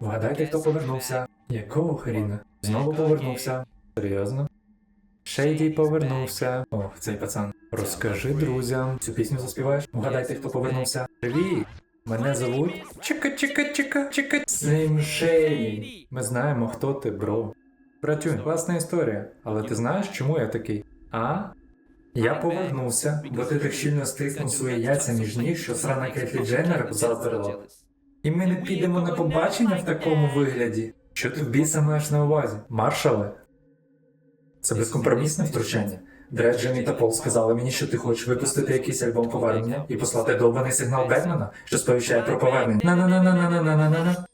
Вгадайте, хто повернувся. Якого хріна? Знову повернувся. Серйозно? Шейді повернувся. Ох, цей пацан. Розкажи друзям. Цю пісню заспіваєш? Вгадайте, хто повернувся. Привіт! Мене зовуть Чика, чика, чика, чика. Сим Шейді. Ми знаємо, хто ти, бро. Братюнь, класна історія. Але ти знаєш, чому я такий? А? Я повернувся, бо ти так щільно стиснув свої яйця між ніг, що срана Кетлі Дженнер заздрила. І ми не підемо на побачення в такому вигляді. Що ти в біса маєш на увазі? Маршале? Це безкомпромісне втручання. Дред, Джемі та Пол сказали мені, що ти хочеш випустити якийсь альбом повернення і послати довбаний сигнал Бетмена, що сповіщає про повернення. На-на-на-на-на-на-на-на-на.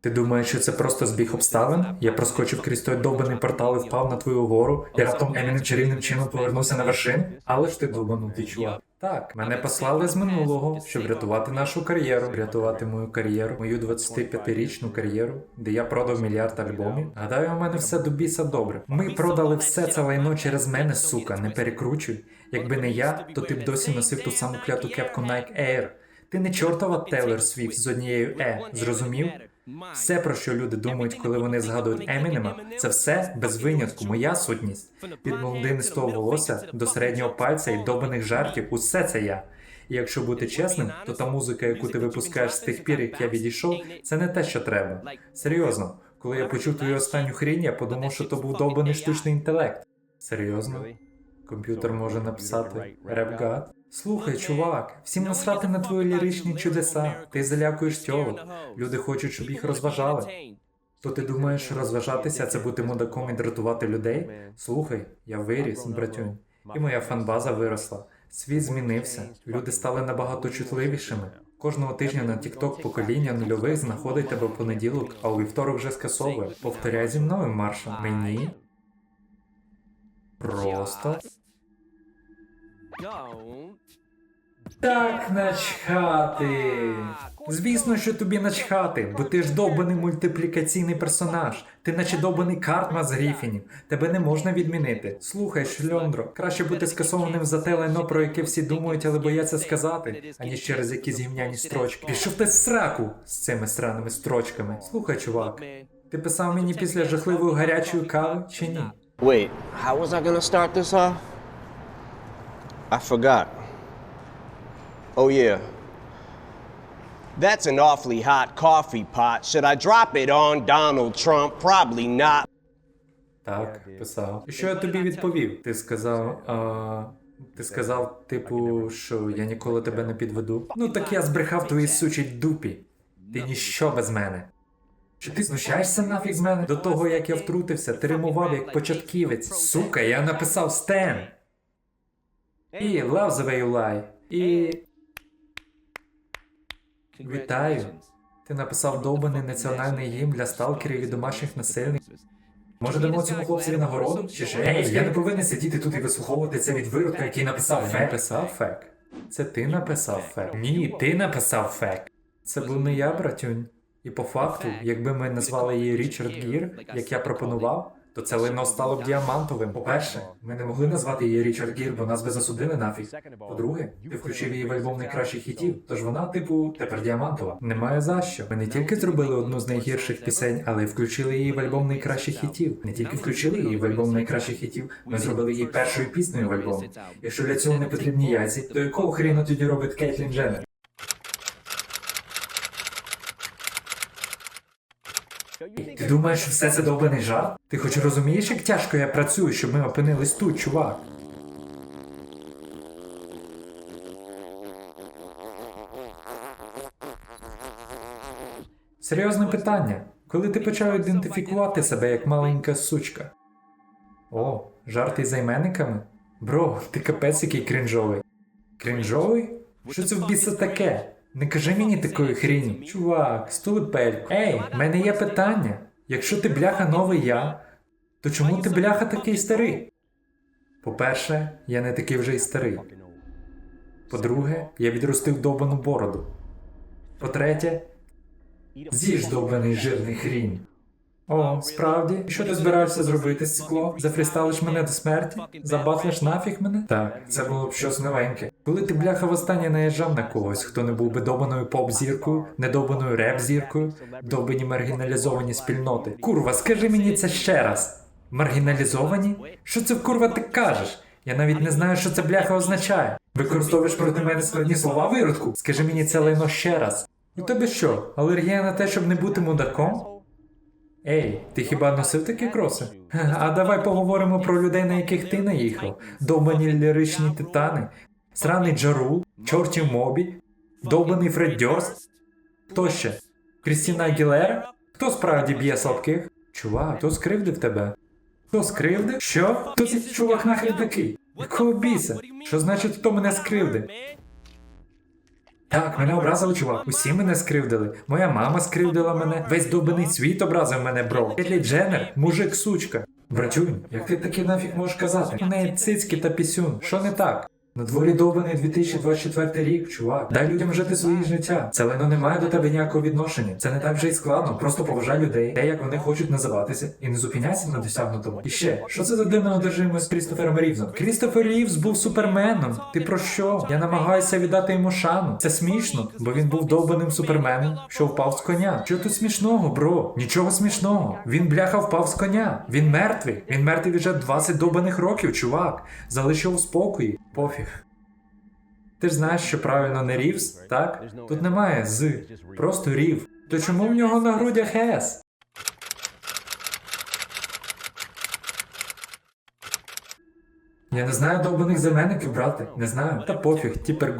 Ти думаєш, що це просто збіг обставин? Я проскочив крізь той довбаний портал і впав на твою гору, і раптом Емінем чарівним чином повернувся на вершину? Але ж ти довбанутий чувак. Так, мене послали з минулого, щоб врятувати нашу кар'єру, врятувати мою кар'єру, мою 25-річну кар'єру, де я продав мільярд альбомів. Гадаю, у мене все до біса добре. Ми продали все це лайно через мене, сука, не перекручуй. Якби не я, то ти б досі носив ту саму кляту кепку Nike Air. Ти не чортова Тейлор Свіфт з однією Е, зрозумів? Все, про що люди думають, коли вони згадують Емінема, це все без винятку, моя сутність. Від молодинистого волосся до середнього пальця і добаних жартів, усе це я. І якщо бути чесним, то та музика, яку ти випускаєш з тих пір, як я відійшов, це не те, що треба. Серйозно, коли я почув твою останню хрінь, я подумав, що то був довбаний штучний інтелект. Серйозно? Комп'ютер може написати реп-гад? Слухай, чувак, всім насрати на твої ліричні чудеса. Ти залякуєш тьолок. Люди хочуть, щоб їх розважали. То ти думаєш, розважатися це бути мудаком і дратувати людей? Слухай, я виріс, братюнь, і моя фанбаза виросла. Світ змінився, люди стали набагато чутливішими. Кожного тижня на TikTok покоління нульових знаходить тебе в понеділок, а у вівторок вже скасовує. Повторяй зі мною, Марша. Мені просто так начхати. Звісно, що тобі начхати, бо ти ж довбаний мультиплікаційний персонаж. Ти наче довбаний картма з гріфінів. Тебе не можна відмінити. Слухай, шльондро, краще бути скасованим за те лайно, про яке всі думають, але бояться сказати, аніж через якісь гімняні строчки. Пішов ти в сраку з цими сраними строчками. Слухай, чувак, ти писав мені після жахливої гарячої кави чи ні? Wait, how was I gonna start this off? I forgot. Oh, yeah. That's an awfully hot coffee pot. Should I drop it on Donald Trump? Probably not. Так, писав. І що я тобі відповів? Ти сказав. А... Ти сказав, типу, що я ніколи тебе не підведу. Ну так я збрехав твоїй сучій дупі. Ти ніщо без мене. Чи ти знущаєшся нафіг з мене? До того, як я втрутився, ти римував як початківець. Сука, я написав Стен. І Love the way you lie. І. Вітаю. Ти написав довбаний національний гімн для сталкерів і домашніх насильників. Може дамо цьому хлопцеві нагороду? Чи ще? Ей, я не повинен сидіти тут і вислуховувати це від виродка, який написав фек. Написав фек. Це ти написав фек. Ні, ти написав фек. Це був не я, братюнь. І по факту, якби ми назвали її Річард Гір, як я пропонував, то це лино стало б діамантовим. По-перше, ми не могли назвати її Річард Гір, бо нас би засудили нафіг. По-друге, ти включив її в альбом найкращих хітів, тож вона, типу, тепер діамантова. Немає за що. Ми не тільки зробили одну з найгірших пісень, але й включили її в альбом найкращих хітів. Не тільки включили її в альбом найкращих хітів, ми зробили її першою піснею в альбом. Якщо для цього не потрібні яйці, то якого хріна тоді робить Кейтлін Дженнер? Ти думаєш, все це довбаний жарт? Ти хоч розумієш, як тяжко я працюю, щоб ми опинились тут, чувак? Серйозне питання. Коли ти почав ідентифікувати себе як маленька сучка? О, жарти з займенниками? Бро, ти капець який крінжовий. Крінжовий? Що це в біса таке? Не кажи мені такої хріні. Чувак, стулипельку. Ей, в мене є питання. Якщо ти бляха новий я, то чому ти бляха такий старий? По-перше, я не такий вже й старий. По-друге, я відростив довбану бороду. По-третє, з'їж довбаний жирний хрінь. О, справді? Що ти збираєшся зробити з цикло? Зафрісталиш мене до смерті? Забатлиш нафіг мене? Так, це було б щось новеньке. Коли ти бляха востаннє наїжджав на когось, хто не був би добаною поп-зіркою, недобаною реп-зіркою, добані маргіналізовані спільноти. Курва, скажи мені це ще раз. Маргіналізовані? Що це курва ти кажеш? Я навіть не знаю, що це бляха означає. Використовуєш проти мене складні слова виродку? Скажи мені це лайно ще раз. У тебе що, алергія на те, щоб не бути мудаком? Ей, ти хіба носив такі кроси? А давай поговоримо про людей, на яких ти наїхав. Довбані ліричні титани, сраний Джарул, чортів Мобі, довбаний Фред Дьорст. Хто ще? Крістіна Агілера? Хто справді б'є слабких? Чувак, хто скривдив тебе? Хто скривдив? Що? Хто цей чувак нахрен такий? Якого біса? Що значить, хто мене скривдив? Так, мене образили, чувак. Усі мене скривдили. Моя мама скривдила мене. Весь добиний світ образив мене, бро. Кетлі Дженнер, мужик сучка. Братюнь, як ти таки нафіг можеш казати? У неї цицьки та пісюн. Що не так? На дворі довбаний 2024 рік, чувак. Дай людям жити своє життя. Це лайно не має до тебе ніякого відношення. Це не так вже й складно. Просто поважай людей, те, як вони хочуть називатися, і не зупиняйся на досягнутому. І ще, що це за дивна одержимость Крістофером Рівзом? Крістофер Рівз був суперменом. Ти про що? Я намагаюся віддати йому шану. Це смішно, бо він був довбаним суперменом, що впав з коня. Що тут смішного, бро? Нічого смішного. Він бляха впав з коня. Він мертвий. Він мертвий вже 20 довбаних років, чувак. Залишив у спокої. Пофіг. Ти ж знаєш, що правильно не Рівс, так? Тут немає з, просто рів. То чому в нього на грудях С? Я не знаю довбаних заменників, брате. Не знаю. Та пофіг, тіпер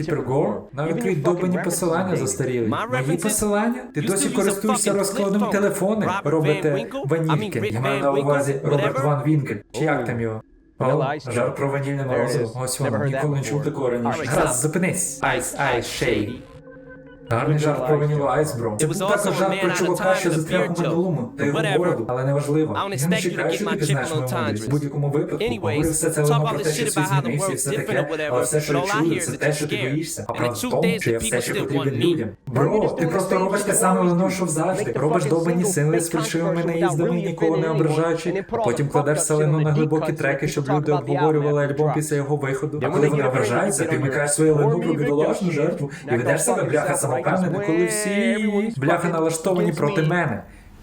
гор. Тіпер гор? Навіть твої довбані посилання застаріли. Мої посилання? Ти досі користуєшся розкладом телефони, робите ванільки. Я маю на увазі Роберт Ван Вінкель. Чи як там його? О, Жар про ванільне морозиво. Ось воно, ніколи не чув такого раніше. Гаразд, зупинись. Айс, айс, шей. Гарний жарт про ванілу Айс, бро. Це був також жарт про чувака, що застряг у минулому, та його бороду, але не важливо. Я не чекаю, що ти пізнаєш мою мудрість. В будь-якому випадку, говорю все це лише про те, що світ змінився і все таке, але все, що я чую, це те, що ти боїшся. А правда в тому, що я все ще потрібен людям. Бро, ти просто робиш те саме лино, що завжди. Робиш довбані синли з фальшивими наїздами, нікого не ображаючи, потім кладеш селено на глибокі треки, щоб люди обговорювали альбом після його виходу. А коли вони ображаються, ти вмикаєш своє лину про бідолашну жертву і ведеш себе бляха самопевнено, коли всі бляха налаштовані проти мене.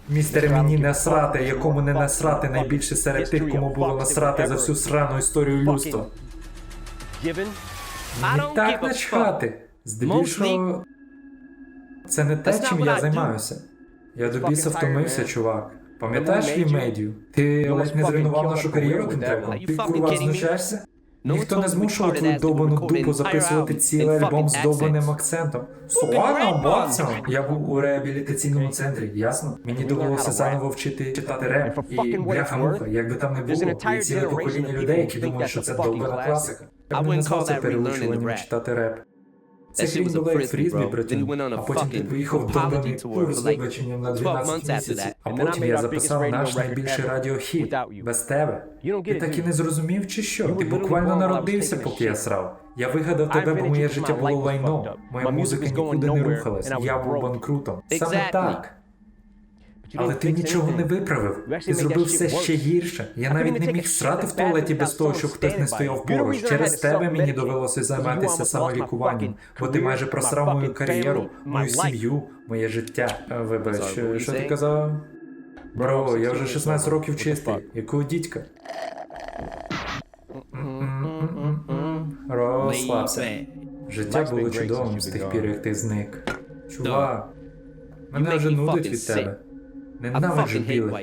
Містере мені насрати, якому не насрати найбільше серед тих, кому було насрати за всю срану історію людства. Мені так начхати. Здебільшого, це не те, чим я займаюся. Я до біса втомився, чувак. Пам'ятаєш Вімедію? Ти ледь не зруйнував нашу кар'єру тим треком? Ти курва знущаєшся? Ніхто не змушував твою довбану дупу записувати цілий альбом з довбаним акцентом. Слава бацям! Я був у реабілітаційному центрі, ясно? Мені довелося заново вчити читати реп. І бляха-муха, як би там не було, є ціле покоління людей, які думають, що це довбана класика. Я б не назвав це переучуванням читати реп. Це крім було як фрізбі, братін. А потім ти поїхав до тур з вибаченням на 12 місяців. А потім я записав наш найбільший радіохіт. Без тебе. Ти так і не зрозумів, чи що? Ти буквально народився, поки я срав. Я вигадав тебе, бо моє життя було лайном. Моя музика нікуди не рухалась. Я був банкрутом. Саме так. Але ти нічого не виправив. Ти зробив все ще гірше. Я навіть не міг срати в туалеті без того, щоб хтось не стояв поруч. Через тебе мені довелося займатися самолікуванням, бо ти майже просрав мою кар'єру, мою сім'ю, моє життя. Вибач, що ти казав? Бро, я вже 16 років чистий. Якого дідька? Розслабся. Життя було чудовим з тих пір, як ти зник. Чувак, мене вже нудить від тебе. Ненавиджу білих.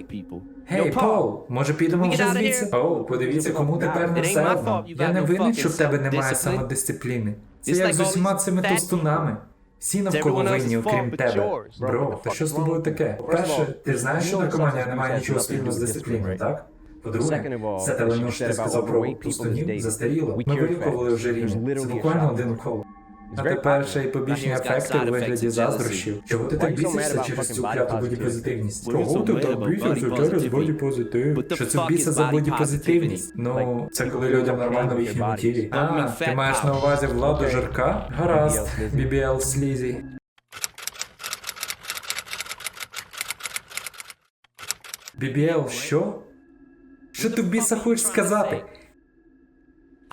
Гей, Пол, може підемо вже звідси? Оу, подивіться, кому тепер не все одно. Я не винен, що в тебе немає самодисципліни. Це як з усіма цими товстунами. Всі навколо винні, окрім тебе. Бро, та що з тобою таке? По-перше, ти знаєш, що наркоманія не має нічого спільного з дисципліною, так? По-друге, це телено, що ти сказав про тустунів, застаріло. Ми вилікували вже рівень. Це буквально один укол. А тепер ще й побічні ефекти у вигляді заздрощів. Чого ти так бісишся через цю кляту бодіпозитивність? Чого ти так бісишся через бодіпозитив? Що це біса за бодіпозитивність? Ну, це коли людям нормально в їхньому тілі. А, ти маєш на увазі владу жирка? Гаразд, BBL слізі. BBL що? Що ти біса хочеш сказати?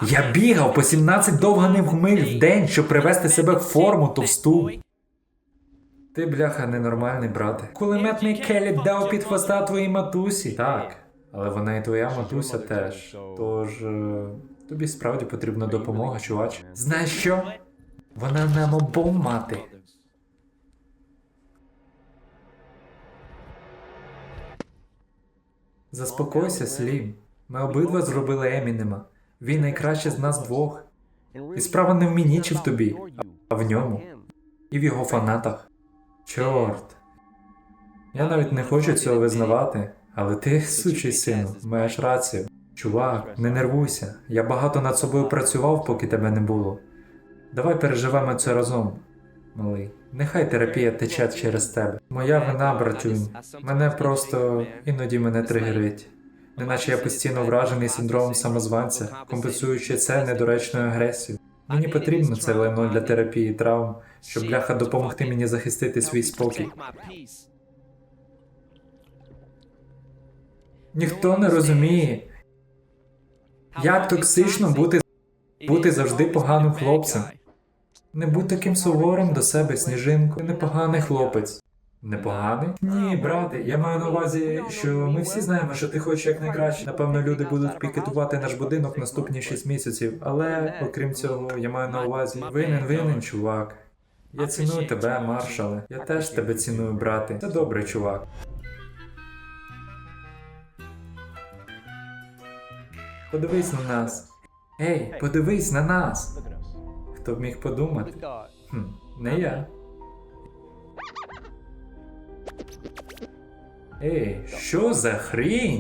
Я бігав по 17 довганих миль в день, щоб привести себе в форму товсту. Ти, бляха, ненормальний, брате. Кулеметний келік дав під хвоста твоїй матусі. Так, але вона і твоя матуся теж. Тож е, тобі справді потрібна допомога, чувач. Знаєш що? Вона нам обом мати. Заспокойся, Слім. Ми обидва зробили Емінема. Він найкраще з нас двох. І справа не в мені чи в тобі, а в ньому. І в його фанатах. Чорт. Я навіть не хочу цього визнавати, але ти, сучий сину, маєш рацію. Чувак, не нервуйся. Я багато над собою працював, поки тебе не було. Давай переживемо це разом, малий. Нехай терапія тече через тебе. Моя вина, братюнь. Мене просто іноді мене тригерить. Неначе я постійно вражений синдромом самозванця, компенсуючи це недоречною агресією. Мені потрібно це лайно для терапії травм, щоб бляха допомогти мені захистити свій спокій. Ніхто не розуміє, як токсично бути, бути завжди поганим хлопцем. Не будь таким суворим до себе, сніжинку. Непоганий хлопець. Непоганий? Ні, брате, я маю на увазі, що ми всі знаємо, що ти хочеш якнайкраще. Напевно, люди будуть пікетувати наш будинок наступні 6 місяців, але окрім цього, я маю на увазі винен, винен, чувак. Я ціную тебе, маршале. Я теж тебе ціную, брате. Це добре, чувак. Подивись на нас. Ей, подивись на нас. Хто б міг подумати? Хм, не я. Ей, що за хрінь?